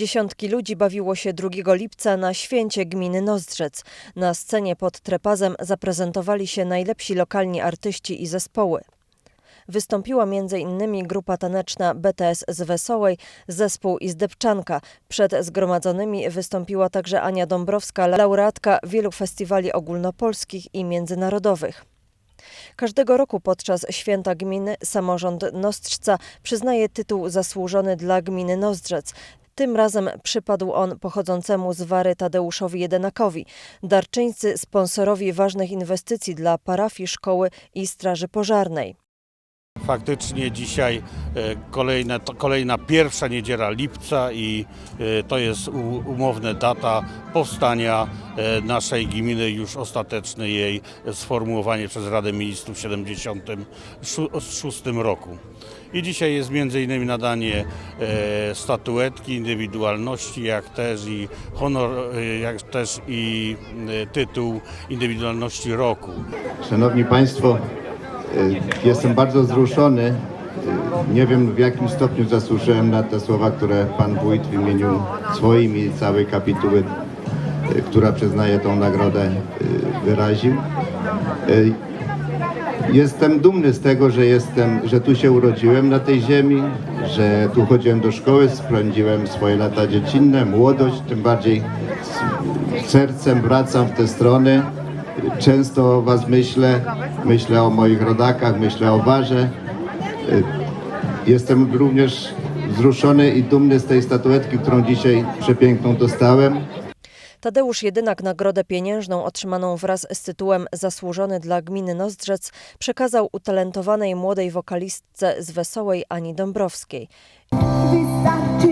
Dziesiątki ludzi bawiło się 2 lipca na święcie gminy Nozdrzec. Na scenie pod Trepazem zaprezentowali się najlepsi lokalni artyści i zespoły. Wystąpiła m.in. grupa taneczna BTS z Wesołej, zespół Izdebczanka. Przed zgromadzonymi wystąpiła także Ania Dąbrowska, laureatka wielu festiwali ogólnopolskich i międzynarodowych. Każdego roku podczas święta gminy samorząd Nostrza przyznaje tytuł zasłużony dla gminy Nozdrzec. Tym razem przypadł on pochodzącemu z Wary Tadeuszowi Jedenakowi, darczyńcy sponsorowi ważnych inwestycji dla parafii, szkoły i straży pożarnej. Faktycznie dzisiaj e, kolejne, kolejna pierwsza niedziela lipca i e, to jest umowna data powstania e, naszej gminy, już ostateczne jej sformułowanie przez Radę Ministrów w 1976 roku. I dzisiaj jest innymi nadanie statuetki indywidualności, jak też i honor, jak też i tytuł indywidualności roku. Szanowni Państwo, jestem bardzo wzruszony. Y, Nie wiem w jakim stopniu zasłużyłem na te słowa, które Pan Wójt w imieniu swoim i całej kapituły, y, która przyznaje tą nagrodę, y, wyraził. Y, Jestem dumny z tego, że jestem, że tu się urodziłem na tej ziemi, że tu chodziłem do szkoły, spędziłem swoje lata dziecinne, młodość, tym bardziej sercem wracam w te strony. Często o Was myślę, myślę o moich rodakach, myślę o Warze. Jestem również wzruszony i dumny z tej statuetki, którą dzisiaj przepiękną dostałem. Tadeusz Jedynak nagrodę pieniężną otrzymaną wraz z tytułem Zasłużony dla gminy Nozdrzec przekazał utalentowanej młodej wokalistce z Wesołej Ani Dąbrowskiej. Wystarczy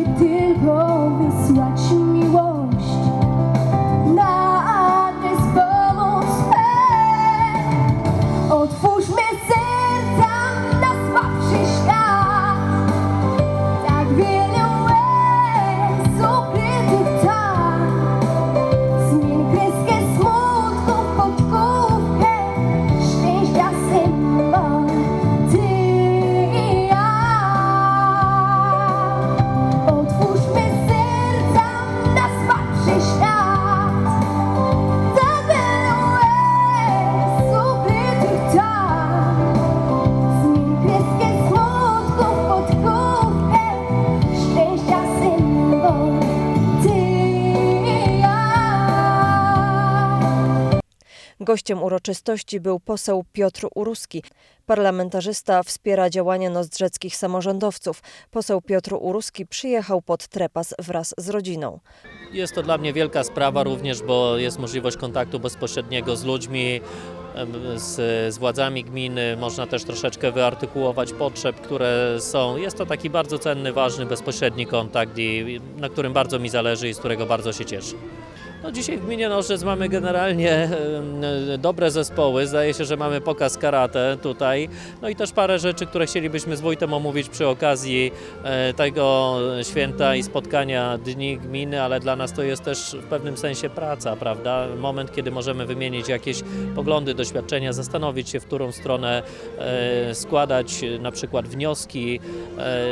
Gościem uroczystości był poseł Piotr Uruski. Parlamentarzysta wspiera działania nozdrzeckich samorządowców. Poseł Piotr Uruski przyjechał pod Trepas wraz z rodziną. Jest to dla mnie wielka sprawa również, bo jest możliwość kontaktu bezpośredniego z ludźmi, z, z władzami gminy. Można też troszeczkę wyartykułować potrzeb, które są. Jest to taki bardzo cenny, ważny, bezpośredni kontakt, i, na którym bardzo mi zależy i z którego bardzo się cieszę. No dzisiaj w gminie Nożec mamy generalnie em, dobre zespoły. Zdaje się, że mamy pokaz karate tutaj. No i też parę rzeczy, które chcielibyśmy z Wójtem omówić przy okazji e, tego święta i spotkania Dni Gminy, ale dla nas to jest też w pewnym sensie praca, prawda? Moment, kiedy możemy wymienić jakieś poglądy, doświadczenia, zastanowić się, w którą stronę e, składać e, na przykład wnioski, e,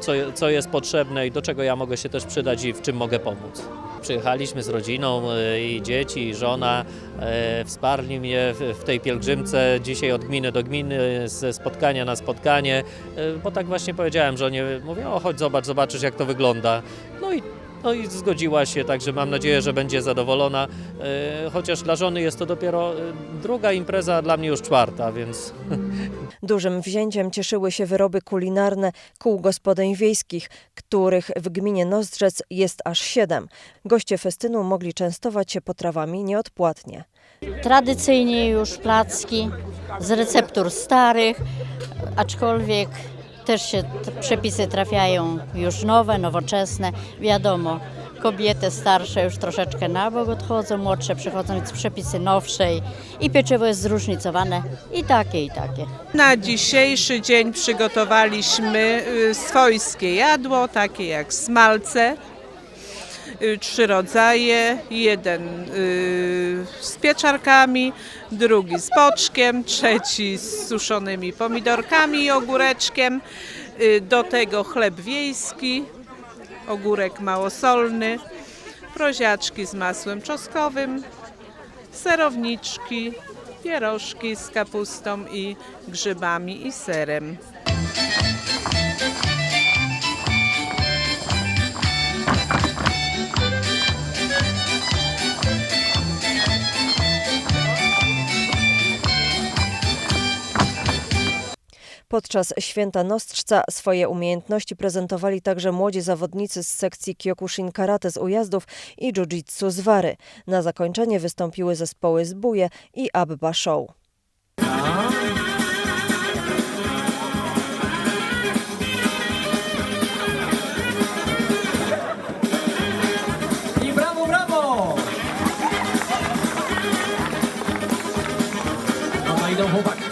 co, co jest potrzebne i do czego ja mogę się też przydać i w czym mogę pomóc. Przyjechaliśmy z rodziną e, i dzieci, i żona. e, Wsparli mnie w- tej pielgrzymce dzisiaj od gminy do gminy, ze spotkania na spotkanie, e, bo tak właśnie powiedziałem żonie, mówię, o chodź zobacz, zobaczysz jak to wygląda. No i, no i zgodziła się, także mam nadzieję, że będzie zadowolona, e, chociaż dla żony jest to dopiero e, druga impreza, a dla mnie już czwarta, więc Dużym wzięciem cieszyły się wyroby kulinarne kół gospodyń wiejskich, których w gminie Nozdrzec jest aż siedem. Goście festynu mogli częstować się potrawami nieodpłatnie. tradycyjnie już placki z receptur starych, aczkolwiek też się przepisy trafiają już nowe, nowoczesne. Wiadomo, kobiety starsze już troszeczkę na bok odchodzą, młodsze przychodzą, więc przepisy nowsze i, i pieczywo jest zróżnicowane i takie, i takie. Na dzisiejszy dzień przygotowaliśmy y, swojskie jadło, takie jak smalce, trzy rodzaje, jeden y, z pieczarkami, drugi z boczkiem, trzeci z suszonymi pomidorkami i ogóreczkiem, y, do tego chleb wiejski, ogórek małosolny, proziaczki z masłem czosnkowym, serowniczki, pierożki z kapustą i grzybami i serem. Podczas święta Nostrzca swoje umiejętności prezentowali także młodzi zawodnicy z sekcji Kyokushin Karate z Ujazdów i Jiu-Jitsu z Wary. Na zakończenie wystąpiły zespoły z Buje i Abba Show. Idą chłopaki.